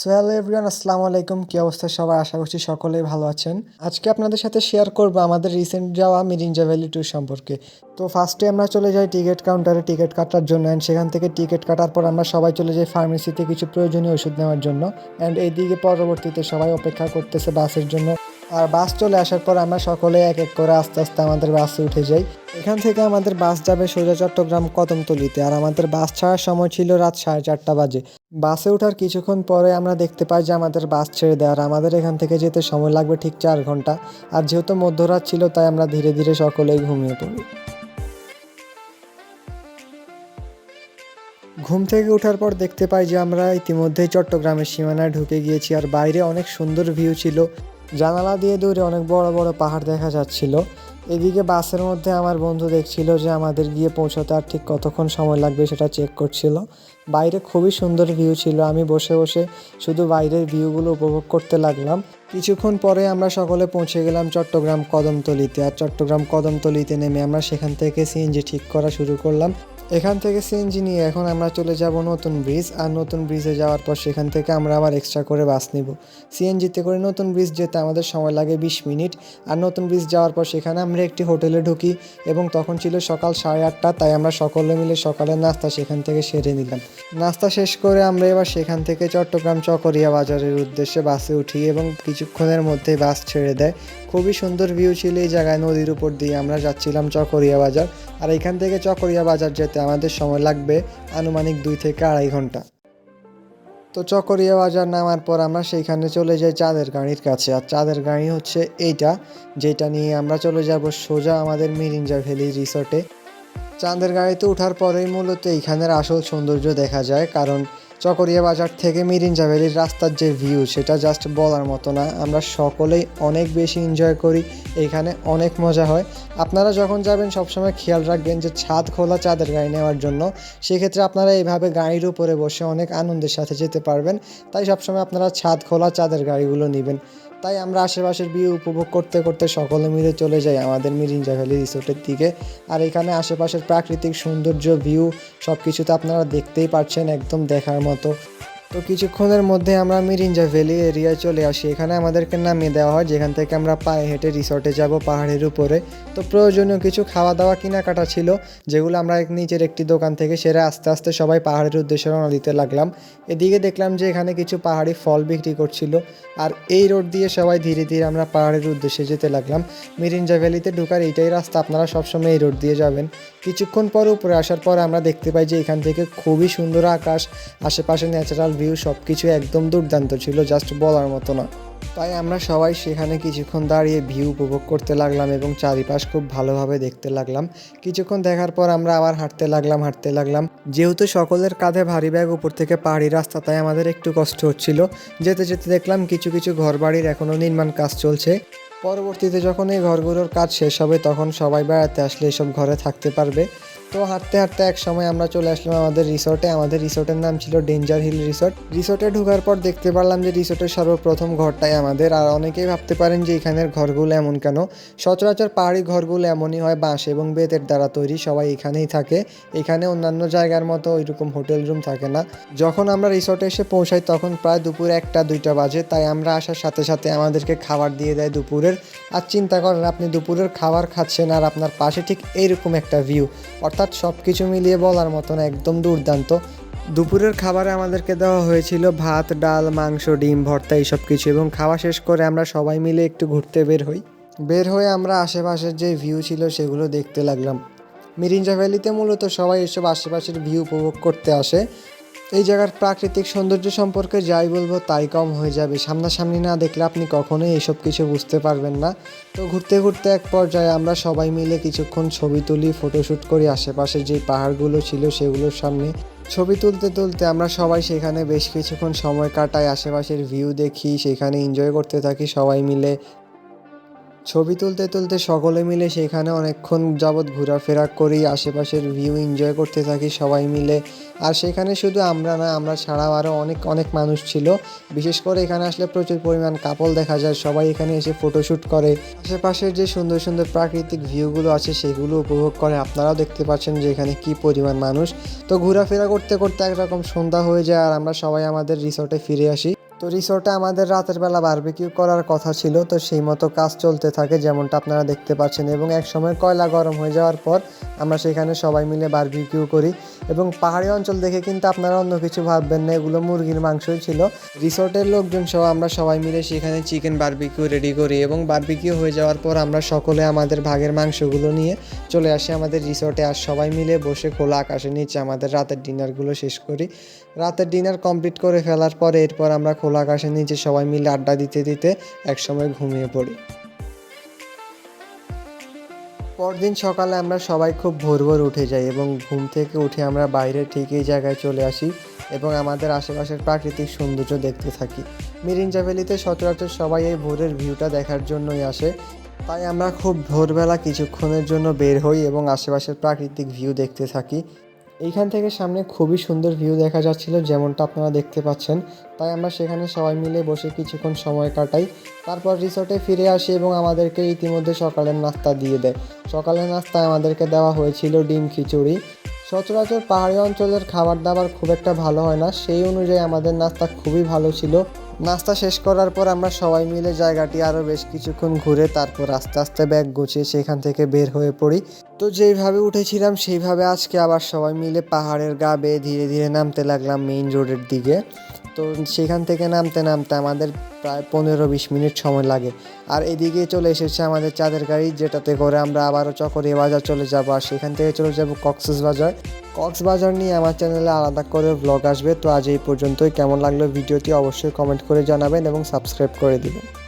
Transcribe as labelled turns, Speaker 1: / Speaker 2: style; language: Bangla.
Speaker 1: সো হ্যালো এভরিওয়ান আসসালামু আলাইকুম। কী অবস্থা সবাই আশা করছি সকলেই ভালো আছেন। আজকে আপনাদের সাথে শেয়ার করব আমাদের রিসেন্ট যাওয়া মিরিঞ্জা ভ্যালি ট্যুর সম্পর্কে। তো ফার্স্টে আমরা চলে যাই টিকিট কাউন্টারে টিকিট কাটার জন্য অ্যান্ড সেখান থেকে টিকিট কাটার পর আমরা সবাই চলে যাই ফার্মেসিতে কিছু প্রয়োজনীয় ওষুধ নেওয়ার জন্য। অ্যান্ড এইদিকে পরবর্তীতে সবাই অপেক্ষা করতেছে বাসের জন্য। আর বাস চলে আসার পর আমরা সকলে এক এক করে আস্তে আস্তে আমাদের বাসে উঠে যাই। এখান থেকে আমাদের বাস যাবে সোজা চট্টগ্রাম কদমতলিতে। আর আমাদের বাস ছাড়ার সময় ছিল রাত সাড়ে চারটা বাজে। বাসে ওঠার কিছুক্ষণ পরে আমরা দেখতে পাই যে আমাদের বাস ছেড়ে দেয়, আর আমাদের এখান থেকে যেতে সময় লাগবে ঠিক চার ঘণ্টা। আর যেহেতু মধ্যরাত ছিল, তাই আমরা ধীরে ধীরে সকলেই ঘুমিয়ে পড়ি। ঘুম থেকে ওঠার পর দেখতে পাই যে আমরা ইতিমধ্যেই চট্টগ্রামের সীমানায় ঢুকে গিয়েছি, আর বাইরে অনেক সুন্দর ভিউ ছিল। জানালা দিয়ে দূরে অনেক বড় বড় পাহাড় দেখা যাচ্ছিল। এদিকে বাসের মধ্যে আমার বন্ধু দেখছিল যে আমাদের গিয়ে পৌঁছাতে আর ঠিক কতক্ষণ সময় লাগবে সেটা চেক করছিল। বাইরে খুবই সুন্দর ভিউ ছিল। আমি বসে বসে শুধু বাইরের ভিউগুলো উপভোগ করতে লাগলাম। কিছুক্ষণ পরে আমরা সকলে পৌঁছে গেলাম চট্টগ্রাম কদমতলিতে। আর চট্টগ্রাম কদমতলিতে নেমে আমরা সেখান থেকে সিএনজি ঠিক করা শুরু করলাম। এখান থেকে সিএনজি নিয়ে এখন আমরা চলে যাব নতুন ব্রিজ আর নতুন ব্রিজে যাওয়ার পর সেখান থেকে আমরা আবার এক্সট্রা করে বাস নিব। সিএনজিতে করে নতুন ব্রিজ যেতে আমাদের সময় লাগে বিশ মিনিট, আর নতুন ব্রিজ যাওয়ার পর সেখানে আমরা একটি হোটেলে ঢুকি, এবং তখন ছিল সকাল সাড়ে আটটা, তাই আমরা সকলে মিলে সকালের নাস্তা সেখান থেকে সেরে নিলাম। নাস্তা শেষ করে আমরা এবার সেখান থেকে চট্টগ্রাম চকরিয়া বাজারের উদ্দেশ্যে বাসে উঠি, এবং কিছুক্ষণের মধ্যেই বাস ছেড়ে দেয়। খুবই সুন্দর ভিউ ছিল এই জায়গায়, নদীর উপর দিয়ে আমরা যাচ্ছিলাম চকরিয়া বাজার। আর এখান থেকে চকরিয়া বাজার যেতে আমাদের সময় লাগবে আনুমানিক দুই থেকে আড়াই ঘণ্টা। তো চকরিয়া বাজার নামার পর আমরা সেইখানে চলে যাই চাঁদের গাড়ির কাছে। আর চাঁদের গাড়ি হচ্ছে এইটা, যেটা নিয়ে আমরা চলে যাব সোজা আমাদের মিরিঞ্জা ভ্যালি রিসর্টে। চাঁদের গাড়িতে ওঠার পরেই মূলত এইখানের আসল সৌন্দর্য দেখা যায়, কারণ চকরিয়া বাজার থেকে মিরিঞ্জা ভ্যালির রাস্তার যে ভিউ সেটা জাস্ট বলার মতো না। আমরা সকলেই অনেক বেশি এনজয় করি এইখানে অনেক মজা হয়। আপনারা যখন যাবেন, সবসময় খেয়াল রাখবেন যে ছাদ খোলা চাঁদের গাড়ি নেওয়ার জন্য। সেক্ষেত্রে আপনারা এইভাবে গাড়ির উপরে বসে অনেক আনন্দের সাথে যেতে পারবেন। তাই সবসময় আপনারা ছাদ খোলা চাঁদের গাড়িগুলো নেবেন। তাই আমরা আশেপাশের ভিউ উপভোগ করতে করতে সকলে মিলে চলে যাই আমাদের মিরিঞ্জা ভ্যালি রিসোর্টের দিকে। আর এখানে আশেপাশের প্রাকৃতিক সৌন্দর্য ভিউ সব কিছুতে আপনারা দেখতেই পাচ্ছেন একদম দেখার মতো клімату. তো কিছুক্ষণের মধ্যে আমরা মিরিঞ্জা ভ্যালি এরিয়ায় চলে আসি। এখানে আমাদেরকে নামিয়ে দেওয়া হয়, যেখান থেকে আমরা পায়ে হেঁটে রিসর্টে যাব পাহাড়ের উপরে। তো প্রয়োজনীয় কিছু খাওয়া দাওয়া কেনাকাটা ছিল, যেগুলো আমরা নিচের একটি দোকান থেকে সেরে আস্তে আস্তে সবাই পাহাড়ের উদ্দেশ্যে রওনা দিতে লাগলাম। এদিকে দেখলাম যে এখানে কিছু পাহাড়ি ফল বিক্রি করছিল, আর এই রোড দিয়ে সবাই ধীরে ধীরে আমরা পাহাড়ের উদ্দেশ্যে যেতে লাগলাম। মিরিঞ্জা ভ্যালিতে ঢোকার এইটাই রাস্তা, আপনারা সবসময় এই রোড দিয়ে যাবেন। কিছুক্ষণ পর উপরে আসার পর আমরা দেখতে পাই যে এখান থেকে খুবই সুন্দর আকাশ, আশেপাশে ন্যাচারাল ভিউ সব কিছু একদম দুর্দান্ত ছিল জাস্ট বলার মতো না। তাই আমরা সবাই সেখানে কিছুক্ষণ দাঁড়িয়ে ভিউ উপভোগ করতে লাগলাম এবং চারিপাশ খুব ভালোভাবে দেখতে লাগলাম। কিছুক্ষণ দেখার পর আমরা আবার হাঁটতে লাগলাম হাঁটতে লাগলাম। যেহেতু সকলের কাঁধে ভারী ব্যাগ, উপর থেকে পাহাড়ি রাস্তা, তাই আমাদের একটু কষ্ট হচ্ছিল। যেতে যেতে দেখলাম কিছু কিছু ঘরবাড়ির এখনও নির্মাণ কাজ চলছে। পরবর্তীতে যখন এই ঘরগুলোর কাজ শেষ হবে, তখন সবাই বেড়াতে আসলে এসব ঘরে থাকতে পারবে। তো হাঁটতে হাঁটতে এক সময় আমরা চলে আসলাম আমাদের রিসোর্টে। আমাদের রিসোর্টের নাম ছিল ডেঞ্জার হিল রিসোর্ট রিসোর্টে ঢোকার পর দেখতে পারলাম যে রিসোর্টের সর্বপ্রথম ঘরটাই আমাদের। আর অনেকেই ভাবতে পারেন যে এখানের ঘরগুলো এমন কেন? সচরাচর পাহাড়ি ঘরগুলো এমনই হয়, বাঁশ এবং বেতের দ্বারা তৈরি, সবাই এখানেই থাকে। এখানে অন্যান্য জায়গার মতো ওইরকম হোটেল রুম থাকে না। যখন আমরা রিসোর্টে এসে পৌঁছাই, তখন প্রায় দুপুর একটা, দুইটা বাজে। তাই আমরা আসার সাথে সাথে আমাদেরকে খাবার দিয়ে দেয় দুপুরের। আর চিন্তা করেন, আপনি দুপুরের খাবার খাচ্ছেন আর আপনার পাশে ঠিক এইরকম একটা ভিউ অর্থাৎ সব কিছু মিলিয়ে বলার মতন একদম দুর্দান্ত। দুপুরের খাবারে আমাদেরকে দেওয়া হয়েছিল ভাত, ডাল, মাংস, ডিম, ভর্তা এইসব কিছু এবং খাওয়া শেষ করে আমরা সবাই মিলে একটু ঘুরতে বের হই। বের হয়ে আমরা আশেপাশের যে ভিউ ছিল সেগুলো দেখতে লাগলাম। মিরিঞ্জা ভ্যালিতে মূলত সবাই এসব আশেপাশের ভিউ উপভোগ করতে আসে। এই জায়গার প্রাকৃতিক সৌন্দর্য সম্পর্কে যাই বলব তাই কম হয়ে যাবে। সামনাসামনি না দেখলে আপনি কখনোই এইসব কিছু বুঝতে পারবেন না। তো ঘুরতে ঘুরতে এক পর্যায়ে আমরা সবাই মিলে কিছুক্ষণ ছবি তুলি ফটোশ্যুট করি। আশেপাশে যে পাহাড়গুলো ছিল সেগুলোর সামনে ছবি তুলতে তুলতে আমরা সবাই সেখানে বেশ কিছুক্ষণ সময় কাটাই। আশেপাশের ভিউ দেখি, সেখানে এনজয় করতে থাকি সবাই মিলে। ছবি তুলতে তুলতে সকলে মিলে সেখানে অনেকক্ষণ যাবৎ ঘোরাফেরা করি, আশেপাশের ভিউ এনজয় করতে থাকি সবাই মিলে। আর সেখানে শুধু আমরা না, আমরা ছাড়াও আরও অনেক অনেক মানুষ ছিল। বিশেষ করে এখানে আসলে প্রচুর পরিমাণ কাপল দেখা যায়, সবাই এখানে এসে ফটোশ্যুট করে। আশেপাশের যে সুন্দর সুন্দর প্রাকৃতিক ভিউগুলো আছে সেগুলো উপভোগ করে। আপনারাও দেখতে পাচ্ছেন যে এখানে কী পরিমাণ মানুষ। তো ঘোরাফেরা করতে করতে একরকম সন্ধ্যা হয়ে যায় আর আমরা সবাই আমাদের রিসর্টে ফিরে আসি। তো রিসোর্টে আমাদের রাতের বেলা বারবিকিউ করার কথা ছিল, তো সেই মতো কাজ চলতে থাকে যেমনটা আপনারা দেখতে পাচ্ছেন এবং এক সময় কয়লা গরম হয়ে যাওয়ার পর আমরা সেখানে সবাই মিলে বারবিকিউ করি এবং পাহাড়ি অঞ্চল দেখে কিন্তু আপনারা অন্য কিছু ভাববেন না, এগুলো মুরগির মাংসই ছিল। রিসোর্টের লোকজন সহ আমরা সবাই মিলে সেখানে চিকেন বারবিকিউ রেডি করি এবং বারবিকিউ হয়ে যাওয়ার পর আমরা সকলে আমাদের ভাগের মাংসগুলো নিয়ে চলে আসি আমাদের রিসোর্টে আর সবাই মিলে বসে খোলা আকাশের নিচে আমাদের রাতের ডিনারগুলো শেষ করি। রাতের ডিনার কমপ্লিট করে ফেলার পরে এরপর আমরা খোলা আকাশের নিচে সবাই মিলে আড্ডা দিতে দিতে একসময় ঘুমিয়ে পড়ি। পরদিন সকালে আমরা সবাই খুব ভোর ভোর উঠে যাই এবং ঘুম থেকে উঠে আমরা বাইরে ঠিক এই জায়গায় চলে আসি এবং আমাদের আশেপাশের প্রাকৃতিক সৌন্দর্য দেখতে থাকি। মিরিঞ্জা ভ্যালিতে সচরাচর সবাই এই ভোরের ভিউটা দেখার জন্যই আসে। তাই আমরা খুব ভোরবেলা কিছুক্ষণের জন্য বের হই এবং আশেপাশের প্রাকৃতিক ভিউ দেখতে থাকি। এইখান থেকে সামনে খুবই সুন্দর ভিউ দেখা যাচ্ছিল, যেমনটা আপনারা দেখতে পাচ্ছেন। তাই আমরা সেখানে সবাই মিলে বসে কিছুক্ষণ সময় কাটাই। তারপর রিসোর্টে ফিরে আসি এবং আমাদেরকে ইতিমধ্যে সকালের নাস্তা দিয়ে দেয়। সকালের নাস্তায় আমাদেরকে দেওয়া হয়েছিল ডিম খিচুড়ি। সচরাচর পাহাড়ি অঞ্চলের খাবার দাবার খুব একটা ভালো হয় না। সেই অনুযায়ী আমাদের নাস্তা খুবই ভালো ছিল। নাস্তা শেষ করার পর আমরা সবাই মিলে জায়গাটি আরও বেশ কিছুক্ষণ ঘুরে তারপর আস্তে আস্তে ব্যাগ গুছিয়ে সেখান থেকে বের হয়ে পড়ি। তো যেইভাবে উঠেছিলাম, সেইভাবে আজকে আবার সবাই মিলে পাহাড়ের গা বেয়ে ধীরে ধীরে নামতে লাগলাম মেইন রোডের দিকে। তো সেখান থেকে নামতে নামতে আমাদের প্রায় পনেরো বিশ মিনিট সময় লাগে। আর এদিকে চলে এসেছে আমাদের চাঁদের গাড়ি, যেটাতে করে আমরা আবারও চকরিয়া বাজার চলে যাব। আর সেখান থেকে চলে যাব কক্সেস বাজার। কক্সবাজার নিয়ে আমার চ্যানেলে আলাদা করে ব্লগ আসবে। তো আজ এই পর্যন্তই। কেমন লাগল ভিডিওটি অবশ্যই কমেন্ট করে জানাবেন এবং সাবস্ক্রাইব করে দিবেন।